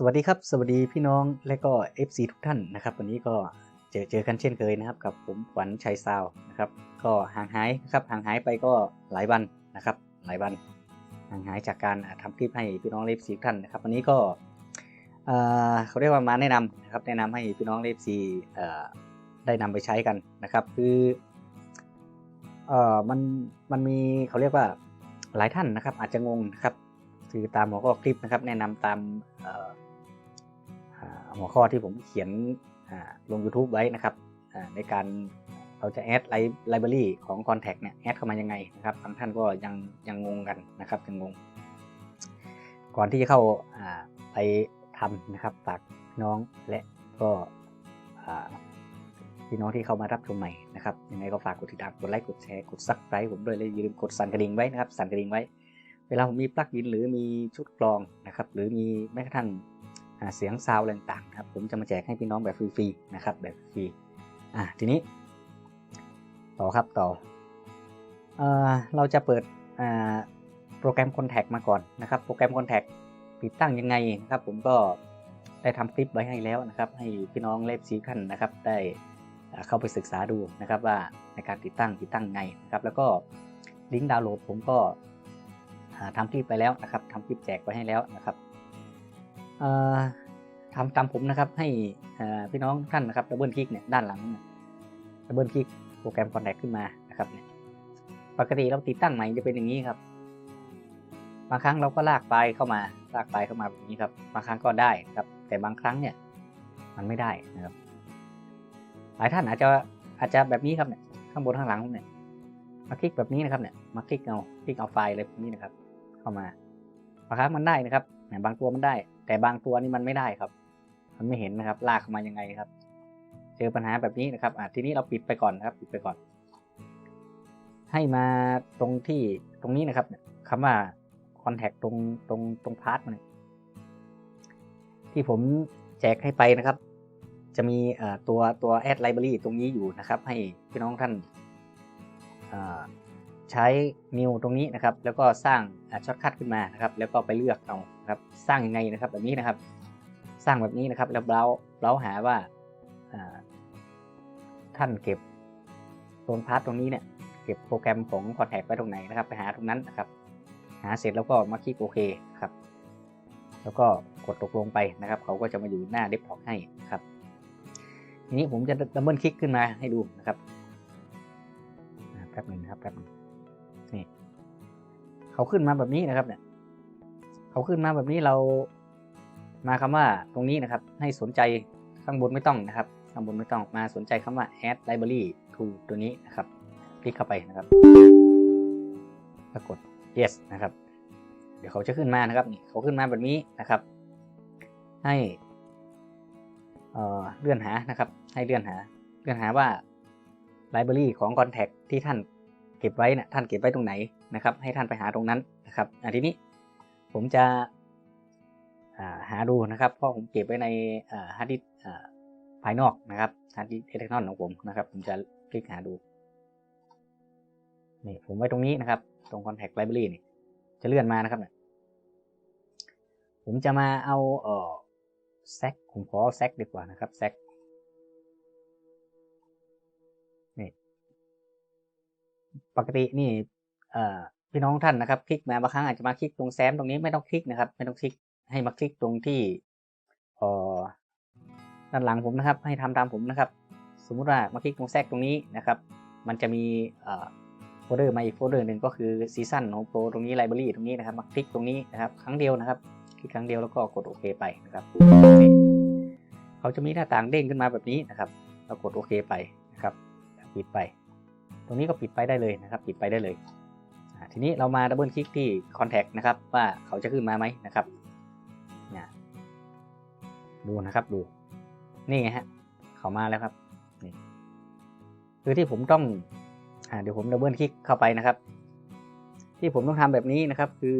สวัสดีครับ สวัสดีพี่น้องและก็ FC ทุกท่านนะครับ วันนี้ก็เจอเจอกันเช่นเคยนะครับ กับผมขวัญชัยซาวนะครับ ก็ห่างหายนะครับห่างหายไปก็หลายวันนะครับ หลายวันห่างหายจากการอ่าทำคลิปให้พี่น้องเลฟซีท่านนะครับ วันนี้ก็เอ่อเขาเรียกว่ามาแนะนำนะครับ แนะนำให้พี่น้องเลฟซีเอ่อได้นำไปใช้กันนะครับ คือเอ่อมันมันมีเขาเรียกว่าหลายท่านนะครับ อาจจะงงนะครับคือตามหัวข้อคลิปนะครับ แนะนำตามเอ่อ หัวข้อที่ผมเขียนลง YouTube ไว้นะครับในการเราจะแอดไลบรารีของ Contact เนี่ยแอดเข้ามายังไงนะครับบางท่านก็ยังยังงงกันนะครับยังงง ก่อนที่จะเข้าไปทำนะครับฝากน้องและก็พี่น้องที่เข้ามารับชมใหม่นะครับยังไงก็ฝากกดติดตามกดไลค์กดแชร์กดซับสไครต์ผมด้วยและอย่าลืมกดสั่นกระดิ่งไว้นะครับสั่นกระดิ่งไว้ เวลาผมมีปลั๊กอินหรือมีชุดกรองนะครับหรือมีแม้กระทั่ง เสียงซาวด์อะไรต่างๆครับผมจะมาแจกให้พี่น้องแบบฟรีๆนะครับแบบฟรีอ่าทีนี้ ต่อครับต่อเอ่อเราจะเปิดอ่าโปรแกรม Contact มาก่อนนะครับโปรแกรม Contact ติดตั้งยังไงนะครับ ผมก็ได้ทำคลิปไว้ให้แล้วนะครับ ให้พี่น้องเลฟซีท่านนะครับ ได้เข้าไปศึกษาดูนะครับว่าในการติดตั้งติดตั้งไงนะครับ แล้วก็ลิงก์ดาวน์โหลดผมก็ทำคลิปไปแล้วนะครับทำคลิปแจกไปให้แล้วนะครับ ทำตามผมนะครับให้พี่น้องท่านนะครับดับเบิลคลิกเนี่ยด้านหลังเนี่ยดับเบิลคลิกโปรแกรม Contact ขึ้นมานะครับเนี่ยปกติเราติดตั้งใหม่จะเป็นอย่างนี้ครับบางครั้งเราก็ลากไฟเข้ามาลากไฟเข้ามาแบบนี้ครับบางครั้งก็ได้ครับ แต่บางครั้งเนี่ยมันไม่ได้นะครับ หลายท่านอาจจะอาจจะแบบนี้ครับเนี่ยข้างบนข้างหลังเนี่ยมาคลิกแบบนี้นะครับเนี่ยมาคลิกเอาคลิกเอาไฟล์อะไรแบบนี้นะครับ เข้ามาบางครั้งมันได้นะครับเนี่ยบางตัวมันได้ แต่บางตัวนี่มันไม่ได้ครับ มันไม่เห็นนะครับ ลากมายังไงครับ เจอปัญหาแบบนี้นะครับอะทีนี้เราปิดไปก่อนนะครับ ปิดไปก่อน ให้มาตรงที่ตรงนี้นะครับเนี่ยคำว่า contact ตรงตรงตรงพาร์ทมันเนี่ยที่ผมแจกให้ไปนะครับ จะมีตัวตัว add library ตรงนี้อยู่นะครับ ให้พี่น้องท่านอ่า ใช้ new ตรงนี้นะครับ แล้วก็สร้างช็อตคัทขึ้นมานะครับ แล้วก็ไปเลือกเอาครับสร้างยังไงนะครับแบบนี้นะครับ สร้างแบบนี้นะครับแล้วเราเราหาว่าท่านเก็บตรงพาร์ทตรงนี้เนี่ยเก็บโปรแกรมของ Contact ไว้ตรงไหนนะครับ ไปหาตรงนั้นนะครับ หาเสร็จแล้วก็มาคลิกโอเคครับ แล้วก็กดตกลงไปนะครับ เขาก็จะมาอยู่หน้าเดสก์ท็อปให้ครับทีนี้ผมจะดับเบิลคลิกขึ้นมาให้ดูนะครับแป๊บหนึ่งครับแป๊บหนึง เขาขึ้นมาแบบนี้นะครับ เนี่ย เขาขึ้นมาแบบนี้เรามาคำว่าตรงนี้นะครับ ให้สนใจข้างบนไม่ต้องนะครับ ข้างบนไม่ต้องมาสนใจคำว่า add library to ตัวนี้นะครับ คลิกเข้าไปนะครับปรากฏ yes นะครับ เดี๋ยวเขาจะขึ้นมานะครับนี่เขาขึ้นมาแบบนี้นะครับ ให้เอ่อเลื่อนหานะครับ ให้เลื่อนหา เลื่อนหาว่าไลบรารีของ Contact ที่ท่านเก็บไว้นะท่านเก็บไว้ตรงไหน นะครับ ให้ท่านไปหาตรงนั้นนะครับอันทีนี้ผมจะาหาดูนะครับ เพราะผมเก็บไว้ในฮาร์ดดิสก์ภายนอกนะครับฮาร์ดดิสเอเล็กทรอนของผมนะครับ ผมจะคลิกหาดูนี่ผมไว้ตรงนี้นะครับ ตรง Contact Library นี่จะเลื่อนมานะครับเนี่ยผมจะมาเอาเออแซกผมขอแซกดีกว่านะครับแซกนี่ปกตินี่ พี่น้องท่านนะครับ คลิกมาบางครั้งอาจจะมาคลิกตรงแซมตรงนี้ไม่ต้องคลิกนะครับ ไม่ต้องคลิกให้มาคลิกตรงที่ด้านหลังผมนะครับ ให้ทำตามผมนะครับ สมมุติว่ามาคลิกตรงแซกตรงนี้นะครับ มันจะมีโฟลเดอร์มาอีกโฟลเดอร์หนึ่งก็คือซีซันของโปรตรงนี้ไลบรารีตรงนี้นะครับมาคลิกตรงนี้นะครับ ครั้งเดียวนะครับคลิกครั้งเดียวแล้วก็กดโอเคไปนะครับเขาจะมีหน้าต่างเด้งขึ้นมาแบบนี้นะครับเรากดโอเคไปนะครับ ปิดไป ตรงนี้ก็ปิดไปได้เลยนะครับ ปิดไปได้เลย ทีนี้เรามาดับเบิลคลิกที่ Contact นะครับ ว่าเขาจะขึ้นมาไหมนะครับนี่ยดูนะครับดู นี่ไงฮะ เขามาแล้วครับนี่คือที่ผมต้องอ่าเดี๋ยวผมดับเบิลคลิกเข้าไปนะครับ ที่ผมต้องทำแบบนี้นะครับ คือ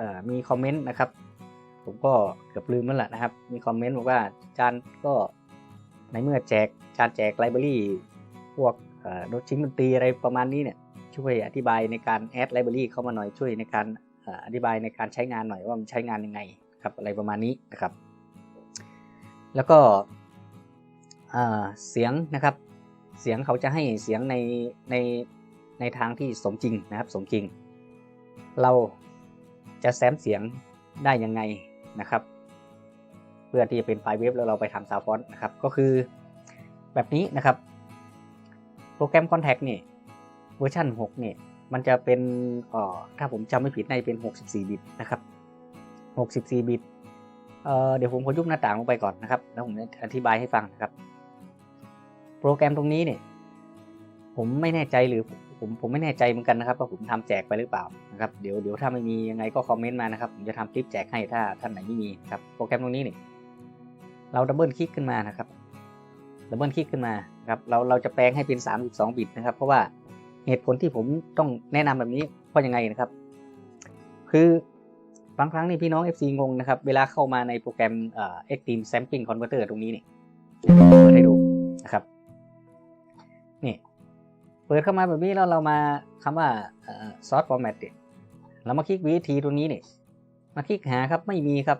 อมีคอมเมนต์นะครับ ผมก็เกือบลืมแล้วแหละนะครับ มีคอมเมนต์บอกว่าจานก็ในเมื่อแจกจานแจกไลบรารีพวกโดดชิ้นดนตรีอะไรประมาณนี้เนี่ย ช่วยอธิบายในการแอดไลบรารีเข้ามาหน่อยช่วยในการอธิบายในการใช้งานหน่อยว่ามันใช้งานยังไงครับอะไรประมาณนี้นะครับ แล้วก็เสียงนะครับ เสียงเขาจะให้เสียงในในในทางที่สมจริงนะครับสมจริง เราจะแซมเสียงได้ยังไงนะครับ เพื่อที่จะเป็นไฟล์เวฟแล้วเราไปทำซาวฟอนต์นะครับ ก็คือแบบนี้นะครับ โปรแกรม Contact นี่ เวอร์ชัน6นี่ยมันจะเป็นเอ่อถ้าผมจำไม่ผิดในเป็น 64 บิตนะครับ 64 บิตเอ่อเดี๋ยวผมขอยุบหน้าต่างลงไปก่อนนะครับ แล้วผมจะอธิบายให้ฟังนะครับ โปรแกรมตรงนี้เนี่ยผมไม่แน่ใจหรือผมผมไม่แน่ใจเหมือนกันนะครับว่าผมทำแจกไปหรือเปล่านะครับเดี๋ยวเดี๋ยวถ้าไม่มียังไงก็คอมเมนต์มานะครับผมจะทำคลิปแจกให้ถ้าท่านไหนไม่มีนะครับโปรแกรมตรงนี้เนี่ยเราดับเบิลคลิกขึ้นมานะครับดับเบิลคลิกขึ้นมาครับเราเราจะแปลงให้เป็น 32 บิตนะครับ เพราะว่า เหตุผลที่ผมต้องแนะนำแบบนี้เพราะยังไงนะครับ คือบางครั้งนี่พี่น้อง FC งงนะครับ เวลาเข้ามาในโปรแกรมเอ่อ Extreme Sampling Converter ตรงนี้เนี่ยเปิดให้ดูนะครับนี่เปิดเข้ามาแบบนี้แล้วเรามาคำว่าเอ่อ source format เนี่ยเรามาคลิก VT ตรงนี้เนี่ยมาคลิกหาครับไม่มีครับ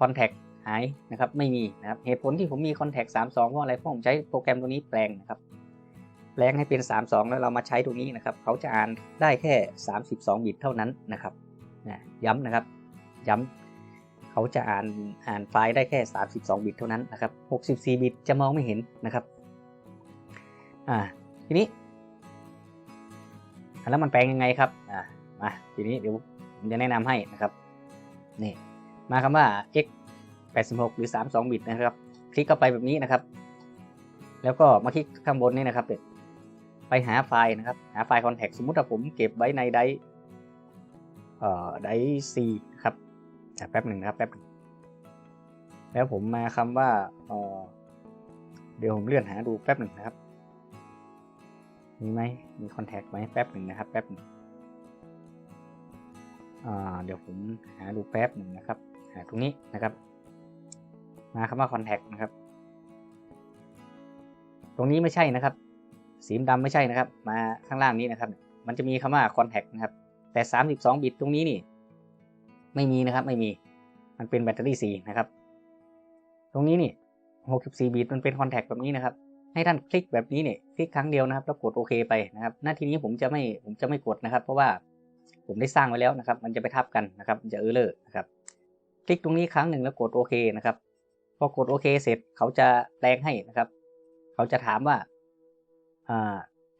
contact หายนะครับ ไม่มีนะครับเหตุผลที่ผมมี contact 32เพราะอะไรเพราะผมใช้โปรแกรมตัวนี้แปลงนะครับ แปลงให้เป็น 32 แล้วเรามาใช้ตรงนี้นะครับ เขาจะอ่านได้แค่ 32 บิตเท่านั้นนะครับนะย้ำนะครับ ย้ำเขาจะอ่านอ่านไฟล์ได้แค่ 32 บิตเท่านั้นนะครับ64 บิตจะมองไม่เห็นนะครับอ่าทีนี้แล้วมันแปลงยังไงครับอ่ามาทีนี้เดี๋ยวผมจะแนะนำให้นะครับนี่มาคำว่า x 86 หรือ 32 บิตนะครับ คลิกเข้าไปแบบนี้นะครับ แล้วก็มาคลิกข้างบนนี่นะครับเนี่ย ไปหาไฟล์นะครับ หาไฟล์ contact สมมุติว่าผมเก็บไว้ในไดเอ่อไดซีครับแป๊บหนึ่งนะครับแป๊บหนึ่งแล้วผมมาคำว่าเออเดี๋ยวผมเลื่อนหาดูแป๊บหนึ่งนะครับ มีไหมมี contact ไหมแป๊บหนึ่งนะครับ แป๊บหนึ่งอ่าเดี๋ยวผมหาดูแป๊บหนึ่งนะครับ หาตรงนี้นะครับ มาคำว่า contact นะครับ ตรงนี้ไม่ใช่นะครับ สีดำไม่ใช่นะครับ มาข้างล่างนี้นะครับ มันจะมีคำว่า contact นะครับ แต่ 32 บิตตรงนี้นี่ ไม่มีนะครับ ไม่มี มันเป็นแบตเตอรี่4นะครับ ตรงนี้นี่ 64 บิตมันเป็น contact แบบนี้นะครับ ให้ท่านคลิกแบบนี้เนี่ย คลิกครั้งเดียวนะครับ แล้วกดโอเคไปนะครับ หน้าที่นี้ผมจะไม่ ผมจะไม่กดนะครับ เพราะว่าผมได้สร้างไว้แล้วนะครับ มันจะไปทับกันนะครับ จะเออเลอร์นะครับ คลิกตรงนี้ครั้งหนึ่งแล้วกดโอเคนะครับ พอกดโอเคเสร็จเขาจะแปลงให้นะครับ เขาจะถามว่า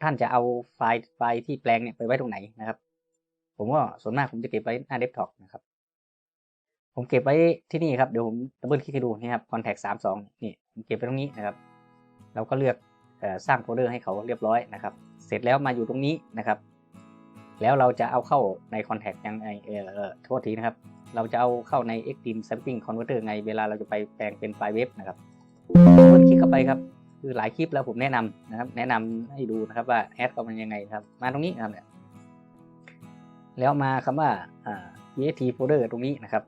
ท่านจะเอาไฟล์ไฟล์ที่แปลงเนี่ยไปไว้ตรงไหนนะครับ ผมก็ส่วนมากผมจะเก็บไว้หน้าเดสก์ท็อปนะครับ ผมเก็บไว้ที่นี่ครับเดี๋ยวผมดับเบิลคลิกให้ดูนี่ครับ contact 32นี่ผมเก็บไว้ตรงนี้นะครับ เราก็เลือกสร้างโฟลเดอร์ให้เขาเรียบร้อยนะครับ เสร็จแล้วมาอยู่ตรงนี้นะครับ แล้วเราจะเอาเข้าใน contact ยังไงเออโทษทีนะครับ เราจะเอาเข้าใน Extreme Sampling Converter ไงเวลาเราจะไปแปลงเป็นไฟล์เว็บนะครับกดคลิกเข้าไปครับ คือหลายคลิปแล้วผมแนะนำนะครับ แนะนำให้ดูนะครับว่าแอดเขามันยังไงครับ มาตรงนี้นะครับเนี่ยแล้วมาคำว่าอ่า EXT folder ตรงนี้นะครับ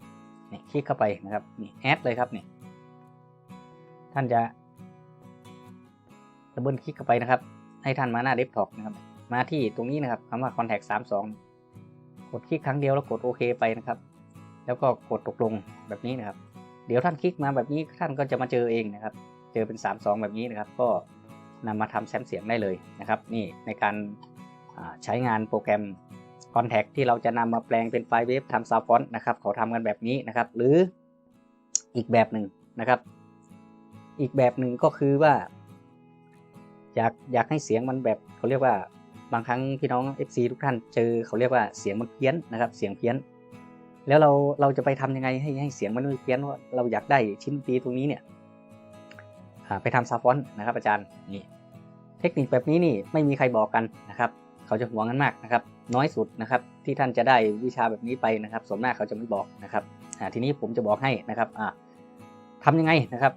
นี่คลิกเข้าไปนะครับนี่แอดเลยครับนี่ท่านจะดับเบิลคลิกเข้าไปนะครับ ให้ท่านมาหน้าเดสก์ท็อปนะครับ มาที่ตรงนี้นะครับคำว่า contact 32 กดคลิกครั้งเดียวแล้วกดโอเคไปนะครับ แล้วก็กดตกลงแบบนี้นะครับ เดี๋ยวท่านคลิกมาแบบนี้ท่านก็จะมาเจอเองนะครับ เจอเป็น 3 2 แบบนี้นะครับ ก็นำมาทำแซมเสียงได้เลยนะครับ นี่ในการใช้งานโปรแกรม Contact ที่เราจะนำมาแปลงเป็นไฟล์เวฟทำซาวฟอนต์นะครับเขาทำกันแบบนี้นะครับ หรืออีกแบบหนึ่งนะครับ อีกแบบหนึ่งก็คือว่า อยากอยากให้เสียงมันแบบเขาเรียกว่าบางครั้งพี่น้อง FC ทุกท่านเจอเขาเรียกว่าเสียงมันเพี้ยนนะครับ เสียงเพี้ยน แล้วเราเราจะไปทำยังไงให้ให้เสียงมันไม่เพี้ยนว่าเราอยากได้ชิ้นดนตรีตรงนี้เนี่ย ไปทำซาวฟอนต์นะครับอาจารย์นี่เทคนิคแบบนี้นี่ไม่มีใครบอกกันนะครับ เขาจะหวงกันมากนะครับ น้อยสุดนะครับที่ท่านจะได้วิชาแบบนี้ไปนะครับส่วนมากเขาจะไม่บอกนะครับทีนี้ผมจะบอกให้นะครับอ่าทำยังไงนะครับ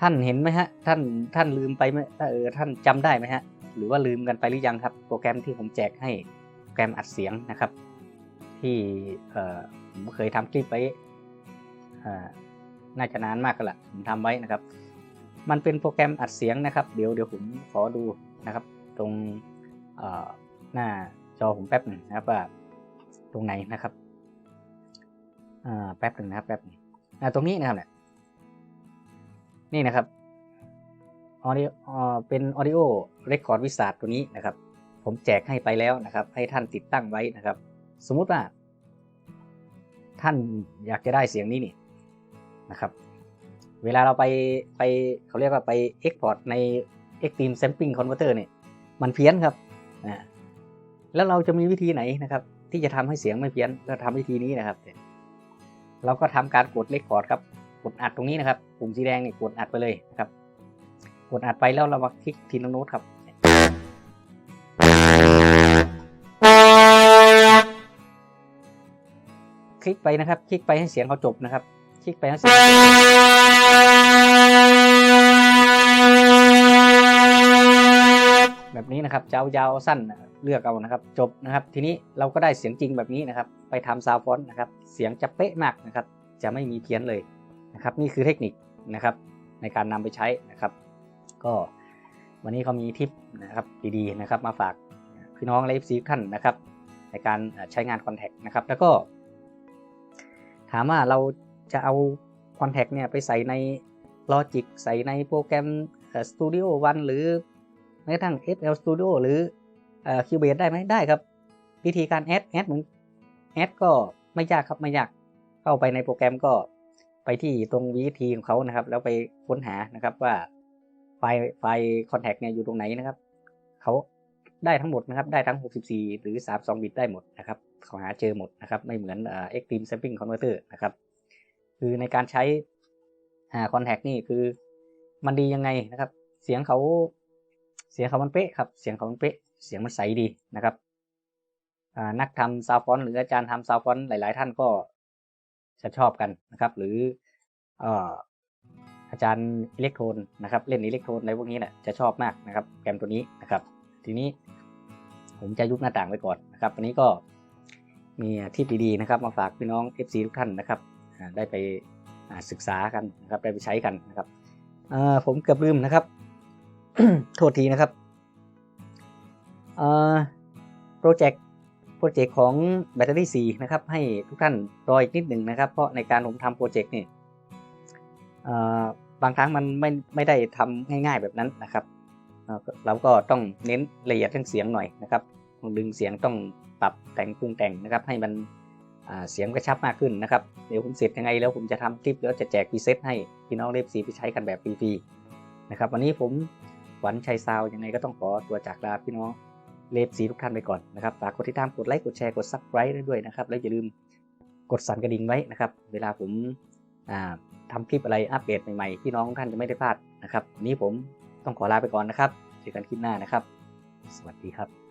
ท่านเห็นไหมฮะท่านท่านลืมไปไหมเออท่านจำได้ไหมฮะหรือว่าลืมกันไปหรือยังครับ โปรแกรมที่ผมแจกให้โปรแกรมอัดเสียงนะครับ ที่ผมเคยทำคลิปไว้อ่า น่าจะนานมากกันละผมทำไว้นะครับ มันเป็นโปรแกรมอัดเสียงนะครับ เดี๋ยวเดี๋ยวผมขอดูนะครับ ตรงหน้าจอผมแป๊บหนึ่งนะครับว่าตรงไหนนะครับอ่าแป๊บหนึ่งนะครับแป๊บหนึงอ่ตรงนี้นะครับเนี่ยนี่นะครับออดิออเป็น audio record wizard ตัวนี้นะครับ ผมแจกให้ไปแล้วนะครับ ให้ท่านติดตั้งไว้นะครับ สมมุติว่า ท่านอยากจะได้เสียงนี้นี่ นะครับ เวลาเราไปไปเขาเรียกว่าไป export ใน Extreme Sampling Converter เนี่ยมันเพี้ยนครับอ่าแล้วเราจะมีวิธีไหนนะครับ ที่จะทำให้เสียงไม่เพี้ยนก็ทำวิธีนี้นะครับ เราก็ทำการกดเลคคอร์ดครับกดอัดตรงนี้นะครับปุ่มสีแดงนี่กดอัดไปเลยนะครับ กดอัดไปแล้วเรามาคลิกทีละโน้ตครับคลิกไปนะครับ คลิกไปให้เสียงเขาจบนะครับ คลิกไปให้เสียงแบบนี้นะครับจะเอายาวสั้นเลือกเอานะครับ จบนะครับ ทีนี้เราก็ได้เสียงจริงแบบนี้นะครับ ไปทำซาวฟอนต์นะครับ เสียงจะเป๊ะมากนะครับ จะไม่มีเพี้ยนเลยนะครับ นี่คือเทคนิคนะครับ ในการนำไปใช้นะครับ ก็วันนี้เขามีทิปนะครับดีๆนะครับ มาฝากพี่น้องและซีท่านนะครับ ในการใช้งานคอนแทคนะครับ แล้วก็ ถามว่าเรา จะเอาคอนแทคเนี่ยไปใส่ใน Logic ใส่ในโปรแกรม Studio One หรือแม้กระทั่ง FL Studio หรือ Cubase ได้ไหมได้ครับ วิธีการแอดแอดเหมือนแอดก็ไม่ยากครับไม่ยากเข้าไปในโปรแกรมก็ไปที่ตรงวิธีของเขานะครับ แล้วไปค้นหานะครับว่าไฟล์ไฟล์คอนแทคเนี่ยอยู่ตรงไหนนะครับเขาได้ทั้งหมดนะครับ ได้ทั้ง 64 หรือ 32 บิตได้หมดนะครับเขาหาเจอหมดนะครับ ไม่เหมือนเอ่อ Extreme Sampling Converter นะครับ คือในการใช้อ่าคอนแทคนี่คือมันดียังไงนะครับ เสียงเขาเสียงเขามันเป๊ะครับ เสียงเขามันเป๊ะ เสียงมันใสดีนะครับนักทำซาวฟอนหรืออาจารย์ทำซาวฟอนหลาย ๆ ท่านก็จะชอบกันนะครับ หรืออาจารย์อิเล็กโทรนนะครับเล่นอิเล็กโทรนอะไรพวกนี้แหละจะชอบมากนะครับแกรมตัวนี้นะครับ ทีนี้ผมจะยุบหน้าต่างไว้ก่อนนะครับวันนี้ก็มีทิปดีๆนะครับ มาฝากพี่น้อง FC ทุกท่านนะครับ ได้ไปศึกษากันนะครับได้ไปใช้กันนะครับผมเกือบลืมนะครับ โทษทีนะครับโปรเจกต์โปรเจกต์ของแบตเตอรี่4นะครับ ให้ทุกท่านรออีกนิดหนึ่งนะครับ เพราะในการผมทำโปรเจกต์นี่บางครั้งมันไม่ไม่ได้ทำง่ายๆแบบนั้นนะครับเเราก็ต้องเน้นละเอียดเรื่องเสียงหน่อยนะครับดึงเสียงต้องปรับแต่งปรุงแต่งนะครับ ให้มัน เสียงกระชับมากขึ้นนะครับเดี๋ยวผมเสร็จยังไงแล้วผมจะทำคลิปแล้วจะแจกพรีเซตให้พี่น้องเลฟซีไปใช้กันแบบฟรีๆนะครับวันนี้ผมหวันชัยซาวยังไงก็ต้องขอตัวจากลาพี่น้องเลฟซีทุกท่านไปก่อนนะครับฝากกดติดตามกดไลค์กดแชร์กดซับสไ r i b e ด้วยนะครับแล้วอย่าลืมกดสั่นกระดิ่งไว้นะครับเวลาผมาทำคลิปอะไรอัปเดตใหม่ๆพี่น้องทุกท่านจะไม่ได้พลาดนะครับวันนี้ผมต้องขอลาไปก่อนนะครับเจอกันคลิปหน้านะครับ สวัสดีครับ